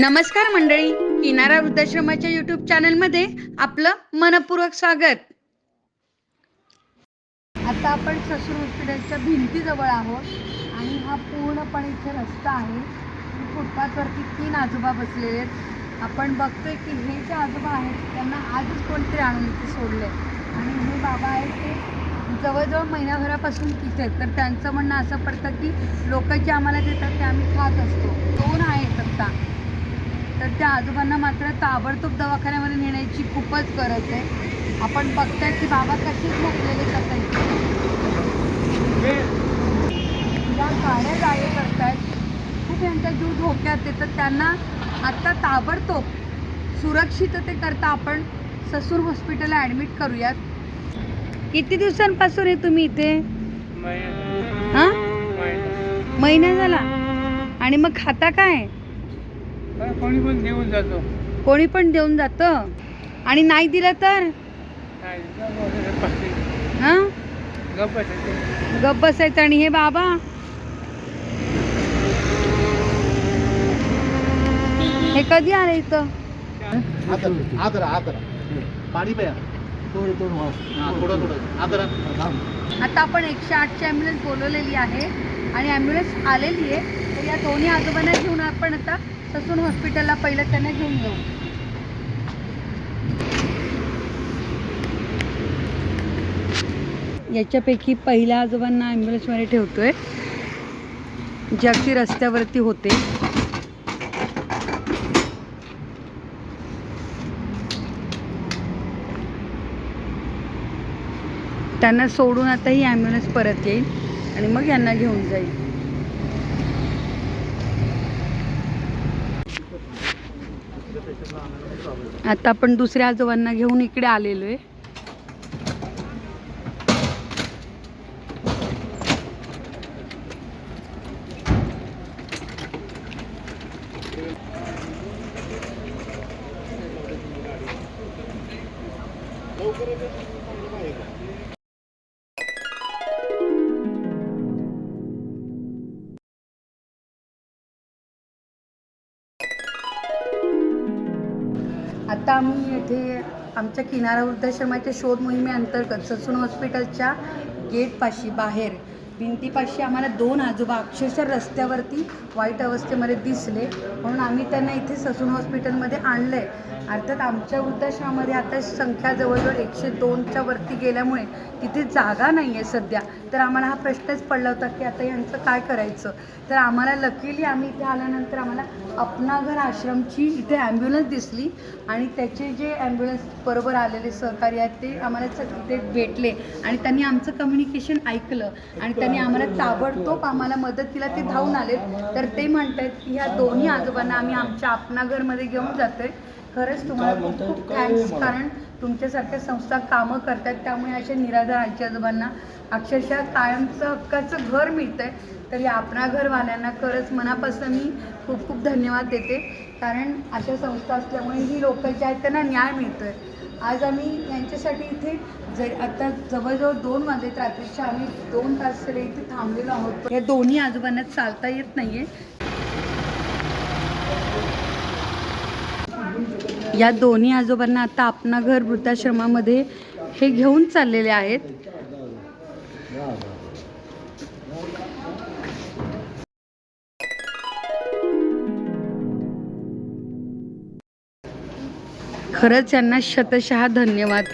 नमस्कार मंडळी किनारा वृद्धाश्रमाच्या युट्यूब चॅनलमध्ये आपलं मनपूर्वक स्वागत. आता आपण ससूर हॉस्पिटलच्या भिंतीजवळ आहोत आणि हा पूर्णपणे इथे रस्ता आहे. फुटपाथवरती तीन आजोबा बसलेले आहेत. आपण बघतोय की हे जे आजोबा आहेत त्यांना आजच कोणतरी आणून इथे सोडले आणि हे बाबा आहेत ते जवळजवळ महिनाभरापासून तिथे आहेत. तर त्यांचं म्हणणं असं पडतं की लोक जे आम्हाला देतात ते आम्ही खात असतो. दोन आहेत आत्ता तर त्या आजोबांना मात्र ताबडतोब दवाखान्यामध्ये नेण्याची खूपच गरज आहे. आपण बघतोय की बाबा कसे झोपलेले जातात या गाड्या जागे करतायत. खूप यांचा जीव धोक्यात आहे तर त्यांना आत्ता ताबडतोब सुरक्षिततेकरता आपण ससूर हॉस्पिटलला ॲडमिट करूयात. किती दिवसांपासून आहे तुम्ही इथे? हां? महिना झाला. आणि मग खाता काय? कोणी पण देऊन जातो. कोणी पण देऊन जातं. आणि नाही दिलं तर? हां? गप्प गप बसायचं. आणि हे बाबा? हे कधी आले इथं? आदर आदर आदर. पाणी प्या. थोडं थोडं हां थोडं थोडं. आदर. आता आपण एकशे आठची ॲम्ब्युलन्स बोलवलेली आहे. आणि ॲम्ब्युलन्स आलेली आहे. तर या दोन्ही आजोबांना घेऊन आपण आता ससून हॉस्पिटलला पहिलं त्यांना घेऊन जाऊ. याच्यापैकी पहिल्या आजोबांना ॲम्ब्युलन्समध्ये ठेवतोय जे अगदी रस्त्यावरती होते. त्यांना सोडून आता ही ॲम्ब्युलन्स परत येईल आणि मग यांना घेऊन जाईल. आता आपण दुसऱ्या आजोबांना घेऊन इकडे आलेलो आहे आता आम्ही येथे आमच्या किनारा वृद्धाश्रमाच्या शोध मोहिमेअंतर्गत ससून हॉस्पिटलच्या गेटपाशी बाहेर भिंतीपाशी आम्हाला दोन आजोबा अक्षरशः रस्त्यावरती वाईट अवस्थेमध्ये दिसले. म्हणून आम्ही त्यांना इथे ससून हॉस्पिटलमध्ये आणलं आहे अर्थात आमच्या वृद्धाश्रमामध्ये आता संख्या जवळजवळ एकशे दोनच्या वरती गेल्यामुळे तिथे जागा नाही आहे सध्या. तर आम्हाला हा प्रश्नच पडला होता की आता यांचं काय करायचं? तर आम्हाला लकीली आम्ही इथे आल्यानंतर आम्हाला अपनाघर आश्रमची इथे ॲम्ब्युलन्स दिसली आणि त्याचे जे ॲम्ब्युलन्स बरोबर आलेले सहकारी आहेत ते आम्हाला च- इथे भेटले आणि त्यांनी आमचं कम्युनिकेशन ऐकलं आणि त्यांनी आम्हाला ताबडतोब आम्हाला मदतीला ते धावून आले. तर ते म्हणत आहेत की ह्या दोन्ही आजोबांना आम्ही आमच्या आपणाघरमध्ये घेऊन जातोय. खरंच तुम्हाला खूप खूप थँक्स कारण तुमच्यासारख्या संस्था कामं करतात त्यामुळे अशा निराधार आजी आजोबांना अक्षरशः कायमचं हक्काचं घर मिळतं आहे तर या आपणा घरवाल्यांना खरंच मनापासून मी खूप खूप धन्यवाद देते. कारण अशा संस्था असल्यामुळे ही लोकं जे आहेत त्यांना न्याय मिळतो आहे आज आम्ही यांच्यासाठी इथे जर आता जवळजवळ दोन वाजेत रात्रीच्या आम्ही दोन तास तरी इथे थांबलेलो आहोत. या दोन्ही आजोबांना चालता येत नाही आहे या दोन्ही आजोबांना आता आपणा घर वृद्धाश्रमामध्ये हे घेऊन चाललेले आहेत. खरंच यांना शतशः धन्यवाद.